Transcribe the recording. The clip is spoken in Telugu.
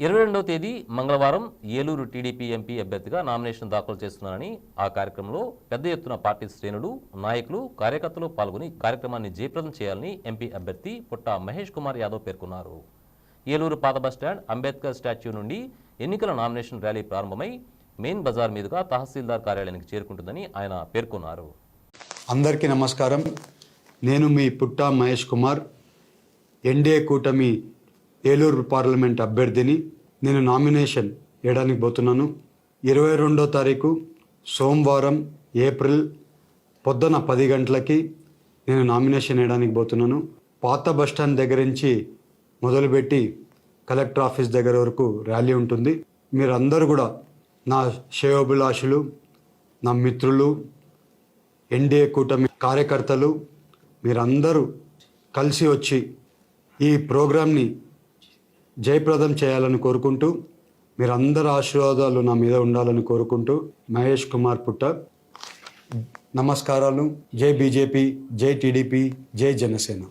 ఇరవై రెండవ తేదీ మంగళవారం ఏలూరు టీడీపీ ఎంపీ అభ్యర్థిగా నామినేషన్ దాఖలు చేస్తున్నారని ఆ కార్యక్రమంలో పెద్ద ఎత్తున పార్టీ శ్రేణులు నాయకులు కార్యకర్తలు పాల్గొని కార్యక్రమాన్ని జయప్రదం చేయాలని ఎంపీ అభ్యర్థి పుట్ట మహేష్ కుమార్ యాదవ్ పేర్కొన్నారు. ఏలూరు పాత బస్టాండ్ అంబేద్కర్ స్టాచ్యూ నుండి ఎన్నికల నామినేషన్ ర్యాలీ ప్రారంభమై మెయిన్ బజార్ మీదుగా తహసీల్దార్ కార్యాలయానికి చేరుకుంటుందని ఆయన పేర్కొన్నారు. అందరికీ నమస్కారం. నేను మీ పుట్టా మహేష్ కుమార్. ఎన్డీఏ కూటమి ఏలూరు పార్లమెంట్ అభ్యర్థిని నేను నామినేషన్ వేయడానికి పోతున్నాను. ఇరవై రెండో తారీఖు సోమవారం ఏప్రిల్ పొద్దున పది గంటలకి నేను నామినేషన్ వేయడానికి పోతున్నాను. పాత బస్టాండ్ దగ్గర నుంచి మొదలుపెట్టి కలెక్టర్ ఆఫీస్ దగ్గర వరకు ర్యాలీ ఉంటుంది. మీరందరూ కూడా నా శ్రేయోభిలాషులు నా మిత్రులు ఎన్డీఏ కూటమి కార్యకర్తలు మీరందరూ కలిసి వచ్చి ఈ ప్రోగ్రాంని జయప్రదం చేయాలని కోరుకుంటూ మీరందరి ఆశీర్వాదాలు నా మీద ఉండాలని కోరుకుంటూ మహేష్ కుమార్ పుట్ట. నమస్కారాలు. జై బీజేపీ జై టీడీపీ జై జనసేన.